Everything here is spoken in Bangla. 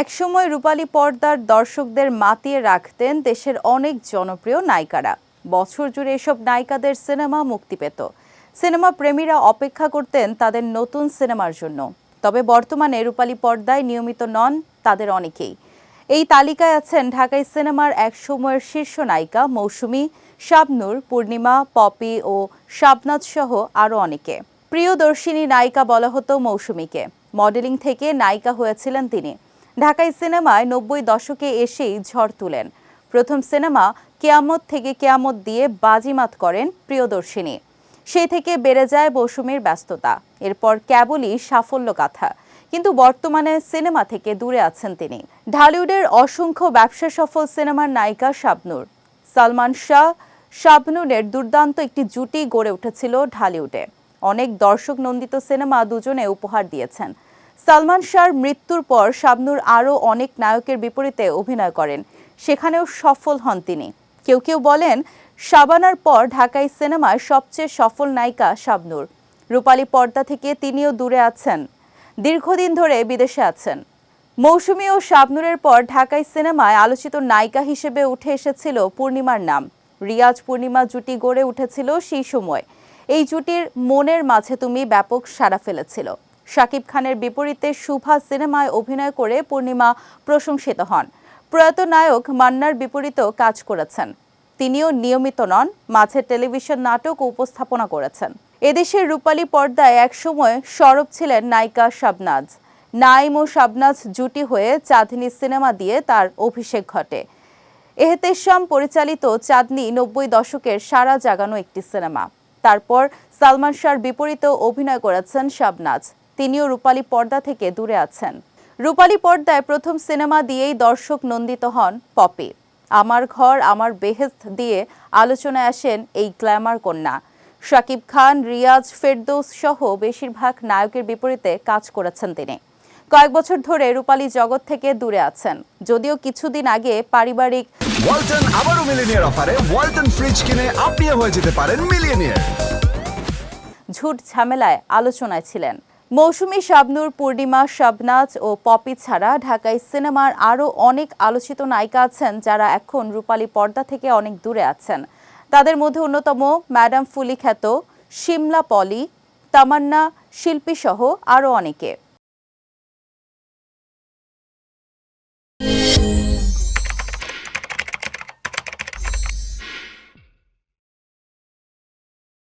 একসময় রূপালী পর্দার দর্শকদের মাতিয়ে রাখতেন দেশের অনেক জনপ্রিয় নায়িকারা। বছর জুড়ে এসব নায়িকাদের সিনেমা মুক্তি পেত। সিনেমা প্রেমীরা অপেক্ষা করতেন তাদের নতুন সিনেমার জন্য। তবে বর্তমানে রূপালী পর্দায় নিয়মিত নন তাদের অনেকেই। এই তালিকায় আছেন ঢাকাই সিনেমার এক সময়ের শীর্ষ নায়িকা মৌসুমী, শাবনূর, পূর্ণিমা, পপি ও শাবনাজ সহ আরও অনেকে। প্রিয়দর্শিনী নায়িকা বলা হতো মৌসুমীকে। মডেলিং থেকে নায়িকা হয়েছিলেন তিনি। ঢাকাই সিনেমায় নব্বই দশকে এসেই ঝড় তুলেন। প্রথম সিনেমা কেয়ামত থেকে কেয়ামত দিয়ে বাজিমাত করেন প্রিয়দর্শিনী। সেই থেকে বেড়ে যায় মৌসুমীর ব্যস্ততা। এরপর কেবলই সাফল্য গাথা। কিন্তু বর্তমানে সিনেমা থেকে দূরে আছেন তিনি। ঢালিউডের অসংখ্য ব্যবসা সফল সিনেমার নায়িকা শাবনুর। সালমান শাহ শাবনুরের দুর্দান্ত একটি জুটি গড়ে উঠেছিল ঢালিউডে। অনেক দর্শক নন্দিত সিনেমা দুজনে উপহার দিয়েছেন। সালমান শাহর মৃত্যুর পর শাবনুর আরও অনেক নায়কের বিপরীতে অভিনয় করেন। সেখানেও সফল হন তিনি। কেউ কেউ বলেন, শাবানার পর ঢাকাই সিনেমায় সবচেয়ে সফল নায়িকা শাবনুর। রূপালী পর্দা থেকে তিনিও দূরে আছেন, দীর্ঘদিন ধরে বিদেশে আছেন। মৌসুমী ও শাবনুরের পর ঢাকাই সিনেমায় আলোচিত নায়িকা হিসেবে উঠে এসেছিল পূর্ণিমার নাম। রিয়াজ পূর্ণিমা জুটি গড়ে উঠেছিল সেই সময়। এই জুটির মনের মাঝে তুমি ব্যাপক সাড়া ফেলেছিল। শাকিব খানের বিপরীতে শুভা সিনেমায় অভিনয় করে পূর্ণিমা প্রশংসিত হন। প্রয়াত নায়ক মান্নার বিপরীতেও কাজ করেছেন। তিনিও নিয়মিত নন, মাঝে টেলিভিশন নাটক উপস্থাপনা করেছেন। এদেশের রূপালী পর্দায় একসময় সরব ছিলেন নায়িকা শাবনাজ। নাইম ও শাবনাজ জুটি হয়ে চাঁদনি সিনেমা দিয়ে তার অভিষেক ঘটে। এহতেশাম পরিচালিত চাঁদনি নব্বই দশকের সারা জাগানো একটি সিনেমা। তারপর সালমান শাহর বিপরীতেও অভিনয় করেছেন শাবনাজ। তিনিও রূপালী পর্দা থেকে দূরে আছেন। রূপালী পর্দায় প্রথম সিনেমা দিয়েই দর্শক নন্দিত হন পপি। আমার ঘর আমার বেহেস্ত দিয়ে আলোচনায় আসেন এই গ্ল্যামার কন্যা। শাকিব খান রিয়াজ ফেরদৌস সহ বেশিরভাগ নায়কের বিপরীতে কাজ করেছেন তিনি। কয়েক বছর ধরে রূপালী জগৎ থেকে দূরে আছেন। যদিও কিছুদিন আগে পারিবারিক ওয়ালটন আবারও মিলিনিয়ার অফারে ওয়ালটন ফ্রিজ কিনে আপনিও হয়ে যেতে পারেন মিলিয়নিয়ার। ঝুট ঝামেলায় আলোচনায় ছিলেন। মৌসুমী শাবনুর, পূর্ণিমা শাবনাজ ও পপি ছাড়া ঢাকায় সিনেমার আরও অনেক আলোচিত নায়িকা আছেন যারা এখন রূপালী পর্দা থেকে অনেক দূরে আছেন। তাদের মধ্যে অন্যতম ম্যাডাম ফুলি খ্যাত শিমলা পলি, তামান্না শিল্পীসহ আরও অনেকে।